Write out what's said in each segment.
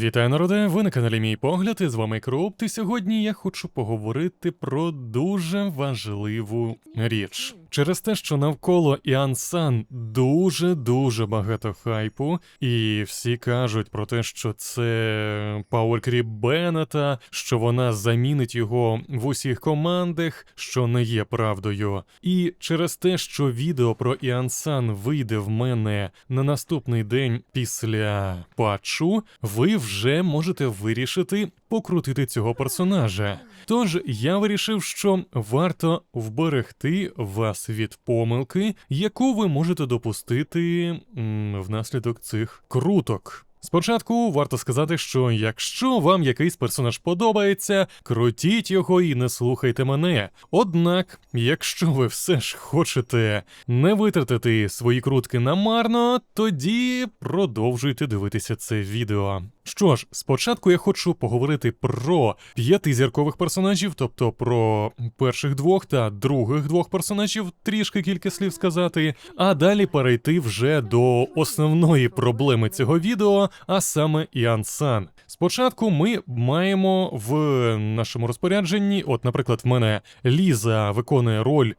Вітаю народе! Ви на каналі Мій Погляд, і з вами Круп. І сьогодні я хочу поговорити про дуже важливу річ. Через те, що навколо Іан Сан дуже дуже багато хайпу, і всі кажуть про те, що це пауеркріп Беннета, що вона замінить його в усіх командах, що не є правдою. І через те, що відео про Іан Сан вийде в мене на наступний день після патчу, ви вже можете вирішити покрутити цього персонажа. Тож я вирішив, що варто вберегти вас від помилки, яку ви можете допустити м, внаслідок цих круток. Спочатку варто сказати, що якщо вам якийсь персонаж подобається, крутіть його і не слухайте мене. Однак, якщо ви все ж хочете не витратити свої крутки намарно, тоді продовжуйте дивитися це відео. Що ж, спочатку я хочу поговорити про п'ятизіркових персонажів, тобто про перших двох та других двох персонажів, трішки кілька слів сказати, а далі перейти вже до основної проблеми цього відео, а саме Іан Сан. Спочатку ми маємо в нашому розпорядженні, от, наприклад, в мене Ліза виконує роль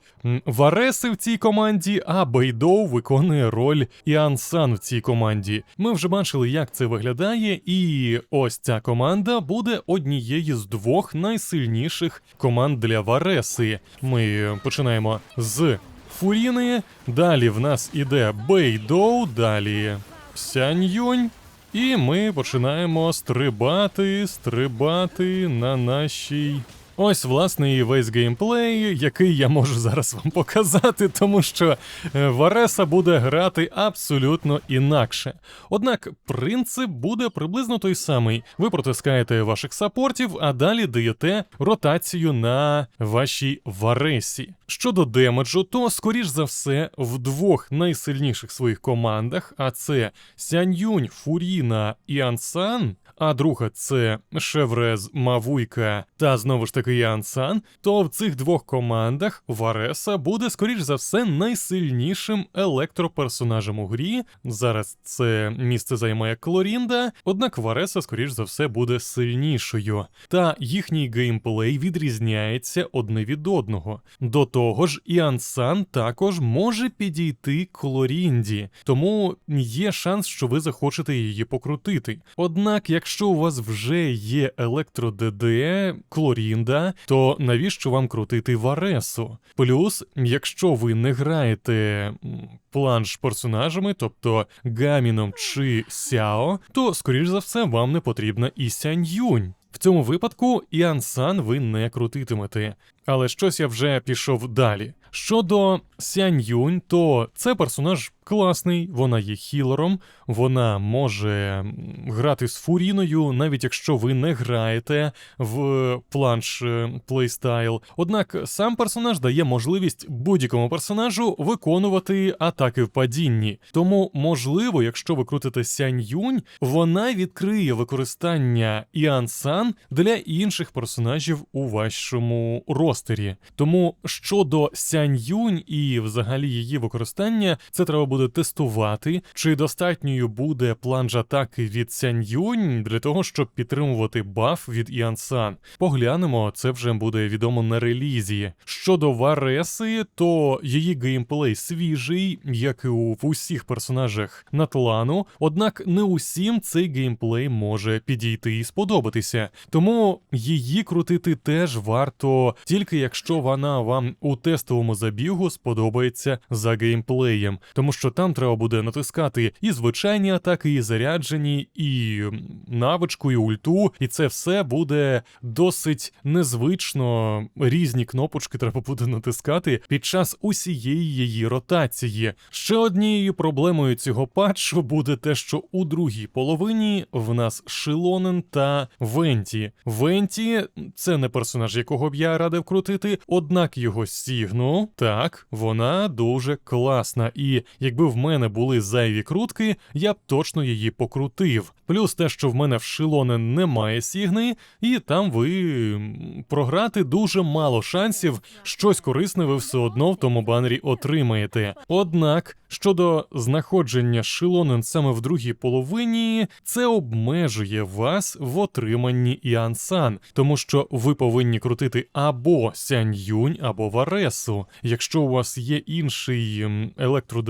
Вареси в цій команді, а Бейдоу виконує роль Іан Сан в цій команді. Ми вже бачили, як це виглядає, і ось ця команда буде однією з двох найсильніших команд для Вареси. Ми починаємо з Фуріни, далі в нас іде Бейдоу, далі Сяньюнь. І ми починаємо стрибати, стрибати на нашій. Ось, власне, і весь геймплей, який я можу зараз вам показати, тому що е, Вареса буде грати абсолютно інакше. Однак принцип буде приблизно той самий. Ви протискаєте ваших саппортів, а далі даєте ротацію на вашій Варесі. Щодо демеджу, то скоріш за все в двох найсильніших своїх командах, а це Сяньюнь, Фуріна і Ансан. А друга це Шеврез, Мавуйка та знову ж таки Янсан, то в цих двох командах Вареса буде, скоріш за все, найсильнішим електроперсонажем у грі. Зараз це місце займає Клорінда, однак Вареса, скоріш за все, буде сильнішою. Та їхній геймплей відрізняється одне від одного. До того ж, Іансан також може підійти Клорінді, тому є шанс, що ви захочете її покрутити. Однак, якщо у вас вже є електро ДД, То навіщо вам крутити Варесу? Плюс, якщо ви не граєте планш персонажами, тобто Гаміном чи Сяо, то скоріш за все вам не потрібна і Сянь-Юнь. В цьому випадку Іан Сан ви не крутитимете. Але щось я вже пішов далі. Щодо Сянь Юнь, то це персонаж класний, вона є хілером, вона може грати з Фуріною, навіть якщо ви не граєте в планш е, плейстайл. Однак сам персонаж дає можливість будь-якому персонажу виконувати атаки в падінні. Тому, можливо, якщо ви крутите Сянь Юнь, вона відкриє використання Іан Сан для інших персонажів у вашому ростері. Тому щодо Сянь Юнь і взагалі її використання, це треба буде тестувати, чи достатньою буде планж атаки від Сянь Юнь для того, щоб підтримувати баф від Іан. Поглянемо, це вже буде відомо на релізі. Щодо Вареси, то її геймплей свіжий, як і у усіх персонажах Натлану, однак не усім цей геймплей може підійти і сподобатися. Тому її крутити теж варто, тільки якщо вона вам у тестовому забігу сподобається за геймплеєм, тому що там треба буде натискати і звичайні атаки, і заряджені, і навичку, і ульту, і це все буде досить незвично. Різні кнопочки треба буде натискати під час усієї її ротації. Ще однією проблемою цього патчу буде те, що у другій половині в нас Шилонен та Венті. Венті це не персонаж, якого б я радив крутити, однак його Сігну, так, вона дуже класна. І якби в мене були зайві крутки, я б точно її покрутив. Плюс те, що в мене в Шилонен немає сігни, і там ви програти дуже мало шансів, щось корисне ви все одно в тому банері отримаєте. Однак, щодо знаходження Шилонен саме в другій половині, це обмежує вас в отриманні Іансан, тому що ви повинні крутити або Сянь Юнь, або Варесу. Якщо у вас є інший ем, електро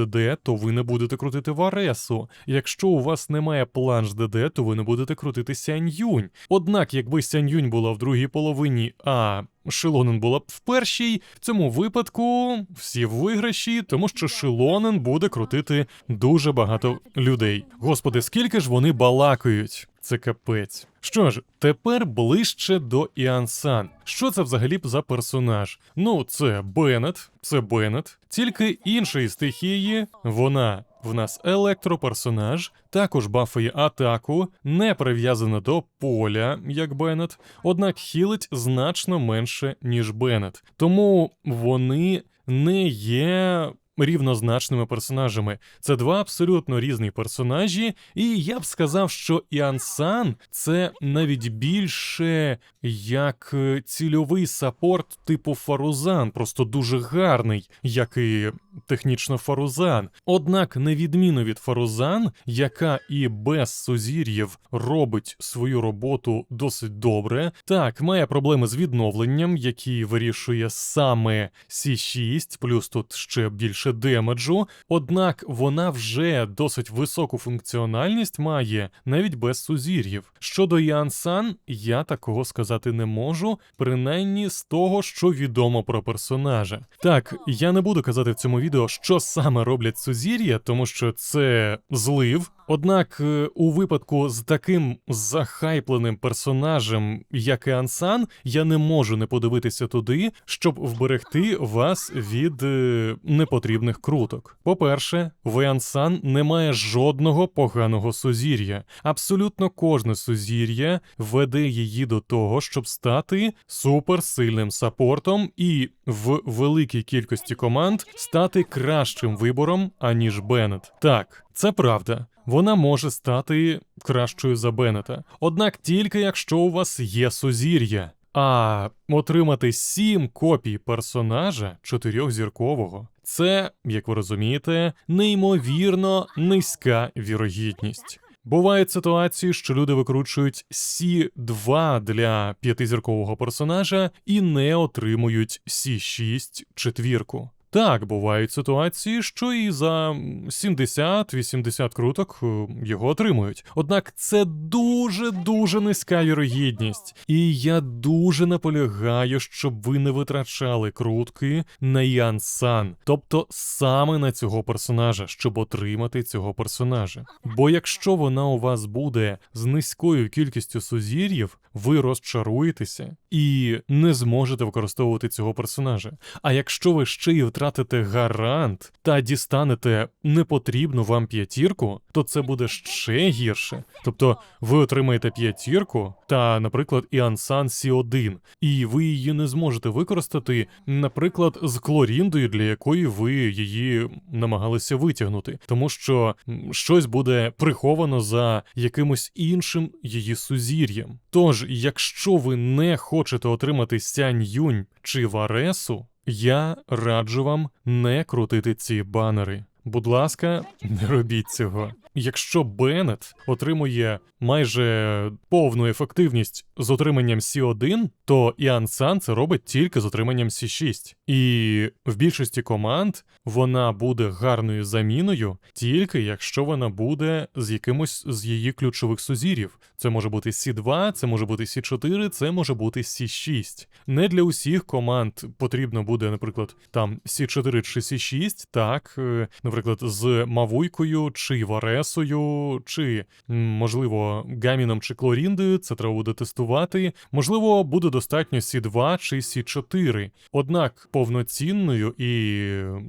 То ви не будете крутити Варесу. Якщо у вас немає планш ДД, то ви не будете крутити Сянь Юнь. Однак, якби Сянь Юнь була в другій половині, а Шилонен була б в першій, в цьому випадку всі в виграші, тому що Шилонен буде крутити дуже багато людей. Господи, скільки ж вони балакають? Це капець. Що ж, тепер ближче до Іансан. Що це взагалі б за персонаж? Ну, це Беннет, це Беннет, тільки іншої стихії. Вона в нас електроперсонаж, також бафає атаку, не прив'язана до поля, як Беннет, однак хілить значно менше, ніж Беннет. Тому вони не є. Рівнозначними персонажами це два абсолютно різні персонажі, і я б сказав, що Іансан це навіть більше як е, цільовий саппорт типу Фарузан, просто дуже гарний, як і технічно Фарузан. Однак, на відміну від Фарузан, яка і без сузір'їв робить свою роботу досить добре, так має проблеми з відновленням, які вирішує саме Сі6, плюс тут ще більше демеджу. Однак вона вже досить високу функціональність має навіть без сузір'їв. Щодо Янсан, я такого сказати не можу, принаймні з того, що відомо про персонажа. Так, я не буду казати в цьому відео, що саме роблять сузір'я, тому що це злив. Однак, е, у випадку з таким захайпленим персонажем, як і Ансан, я не можу не подивитися туди, щоб вберегти вас від е, непотрібних круток. По-перше, в Ансан немає жодного поганого сузір'я. Абсолютно кожне сузір'я веде її до того, щоб стати суперсильним саппортом і в великій кількості команд стати кращим вибором, аніж Беннет. Так, це правда. Вона може стати кращою за Беннета. Однак тільки якщо у вас є сузір'я. А отримати сім копій персонажа чотирьохзіркового це, як ви розумієте, неймовірно низька вірогідність. Бувають ситуації, що люди викручують Сі2 для п'ятизіркового персонажа і не отримують Сі6 четвірку. Так, бувають ситуації, що і за 70-80 круток е, його отримують. Однак це дуже дуже низька вірогідність. І я дуже наполягаю, щоб ви не витрачали крутки на Ян-сан, тобто саме на цього персонажа, щоб отримати цього персонажа. Бо якщо вона у вас буде з низькою кількістю сузір'їв, ви розчаруєтеся і не зможете використовувати цього персонажа. А якщо ви ще й втратите гарант та дістанете непотрібну вам п'ятірку, то це буде ще гірше. Тобто ви отримаєте п'ятірку та, наприклад, Іансан Сі1, і ви її не зможете використати, наприклад, з клоріндою, для якої ви її намагалися витягнути, тому що щось буде приховано за якимось іншим її сузір'ям. Тож, якщо ви не хочете отримати Сянь Юнь чи Варесу, я раджу вам не крутити ці банери. Будь ласка, не робіть цього. Якщо Беннет отримує майже повну ефективність з отриманням Сі1, то Іан Сан це робить тільки з отриманням Сі6. І в більшості команд вона буде гарною заміною, тільки якщо вона буде з якимось з її ключових сузірів. Це може бути Сі2, це може бути Сі4, це може бути Сі6. Не для усіх команд потрібно буде, наприклад, там Сі4 чи Сі6, так, е, наприклад, з Мавуйкою чи Варесою, чи, можливо, Гаміном чи Клоріндою, це треба буде тестувати. Можливо, буде достатньо Сі2 чи Сі4. Однак повноцінною і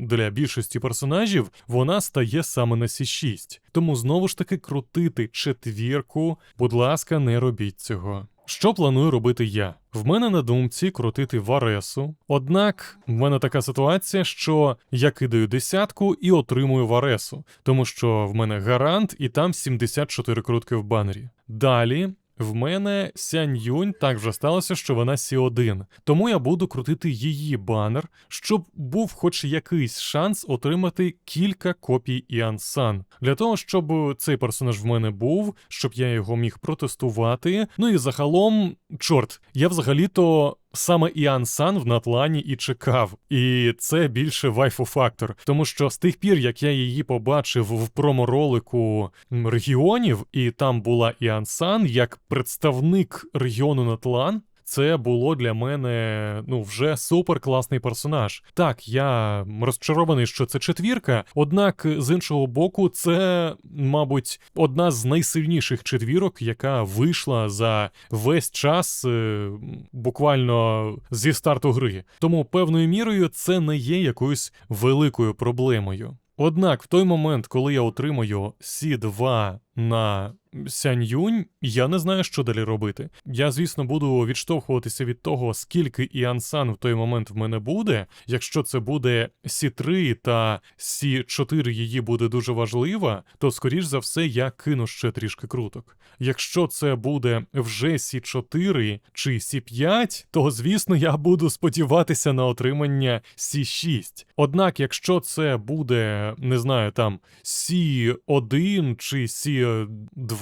для більшості персонажів вона стає саме на Сі6. Тому знову ж таки крутити четвірку, будь ласка, не робіть цього. Що планую робити я? В мене на думці крутити Варесу. Однак в мене така ситуація, що я кидаю десятку і отримую Варесу, тому що в мене гарант і там 74 крутки в банері. Далі. В мене Сянь Юнь так вже сталося, що вона Сі1. Тому я буду крутити її банер, щоб був хоч якийсь шанс отримати кілька копій Іан Сан. Для того, щоб цей персонаж в мене був, щоб я його міг протестувати. Ну і загалом, чорт, я взагалі-то. Саме Іан Сан в Натлані і чекав, і це більше вайфу фактор, тому що з тих пір, як я її побачив в проморолику регіонів, і там була Іан Сан як представник регіону Натлан. Це було для мене ну вже супер класний персонаж. Так, я розчарований, що це четвірка. Однак, з іншого боку, це, мабуть, одна з найсильніших четвірок, яка вийшла за весь час е, буквально зі старту гри. Тому певною мірою це не є якоюсь великою проблемою. Однак, в той момент, коли я отримаю Сі 2 на Сянь Юнь, я не знаю, що далі робити. Я, звісно, буду відштовхуватися від того, скільки Іан Сан в той момент в мене буде. Якщо це буде Сі 3 та Сі 4 її буде дуже важлива, то скоріш за все я кину ще трішки круток. Якщо це буде вже Сі 4 чи Сі 5, то звісно я буду сподіватися на отримання Сі 6. Однак, якщо це буде, не знаю, там Сі 1 чи Сі 2,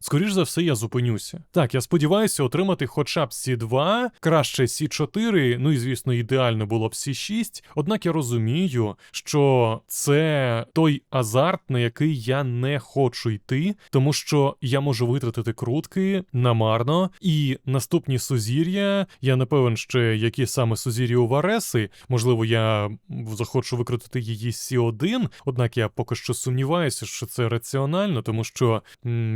скоріш за все, я зупинюся. Так, я сподіваюся отримати хоча б Сі 2, краще Сі 4, ну і звісно, ідеально було б Сі 6. Однак я розумію, що це той азарт, на який я не хочу йти, тому що я можу витратити крутки намарно, і наступні сузір'я, я не певен ще, які саме сузір'я у Вареси. Можливо, я захочу викрутити її Сі 1, однак я поки що сумніваюся, що це раціонально, тому що,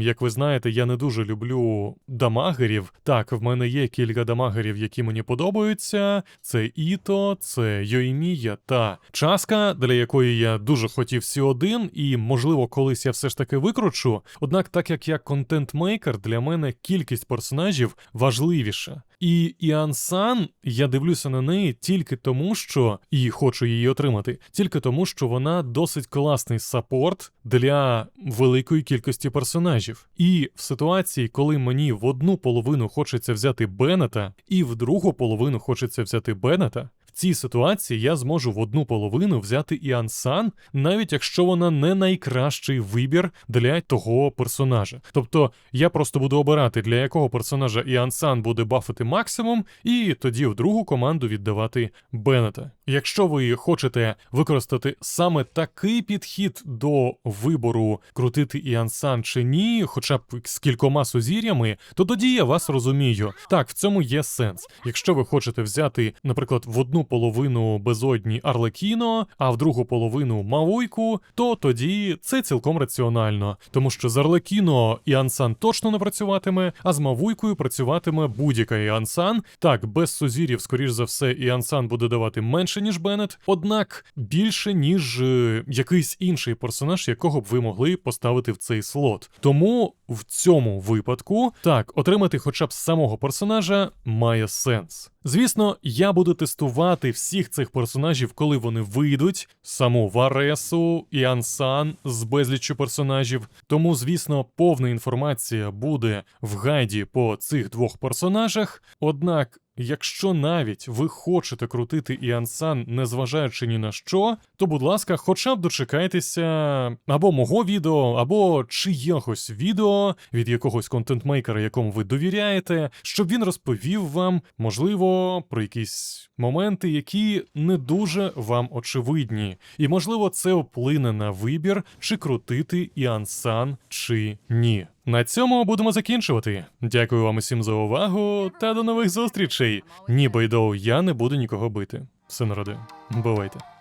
як ви знаєте, я не дуже люблю дамагерів. Так, в мене є кілька дамагерів, які мені подобаються. Це Іто, це Йоймія та Часка, для якої я дуже хотів Сі один, і можливо, колись я все ж таки викручу. Однак, так як я контент-мейкер, для мене кількість персонажів важливіша. І Іан Сан, я дивлюся на неї тільки тому, що і хочу її отримати, тільки тому, що вона досить класний сапорт для великої кількості персонажів. І в ситуації, коли мені в одну половину хочеться взяти Беннета, і в другу половину хочеться взяти Беннета. Цій ситуації я зможу в одну половину взяти Іан Сан, навіть якщо вона не найкращий вибір для того персонажа. Тобто я просто буду обирати, для якого персонажа Іан Сан буде бафити максимум, і тоді в другу команду віддавати Беннета. Якщо ви хочете використати саме такий підхід до вибору крутити Іан Сан чи ні, хоча б з кількома сузір'ями, то тоді я вас розумію. Так, в цьому є сенс. Якщо ви хочете взяти, наприклад, в одну половину безодні Арлекіно, а в другу половину Мауйку, то тоді це цілком раціонально, тому що з Арлекіно Іан Сан точно не працюватиме, а з Мавуйкою працюватиме будь-яка Іан Сан. Так, без сузірів, скоріш за все, Іан Сан буде давати менше, ніж Беннет, однак більше, ніж е, якийсь інший персонаж, якого б ви могли поставити в цей слот. Тому в цьому випадку так, отримати хоча б самого персонажа має сенс. Звісно, я буду тестувати всіх цих персонажів, коли вони вийдуть, саму Варесу і Ансан з безліччю персонажів. Тому, звісно, повна інформація буде в гайді по цих двох персонажах. Однак. Якщо навіть ви хочете крутити Іансан, незважаючи ні на що, то будь ласка, хоча б дочекайтеся або мого відео, або чиєгось відео від якогось контентмейкера, якому ви довіряєте, щоб він розповів вам, можливо, про якісь моменти, які не дуже вам очевидні. І можливо, це вплине на вибір, чи крутити Іансан чи ні. На цьому будемо закінчувати. Дякую вам усім за увагу та до нових зустрічей. Ні, Байдоу, я не буду нікого бити. Все народи. Бувайте.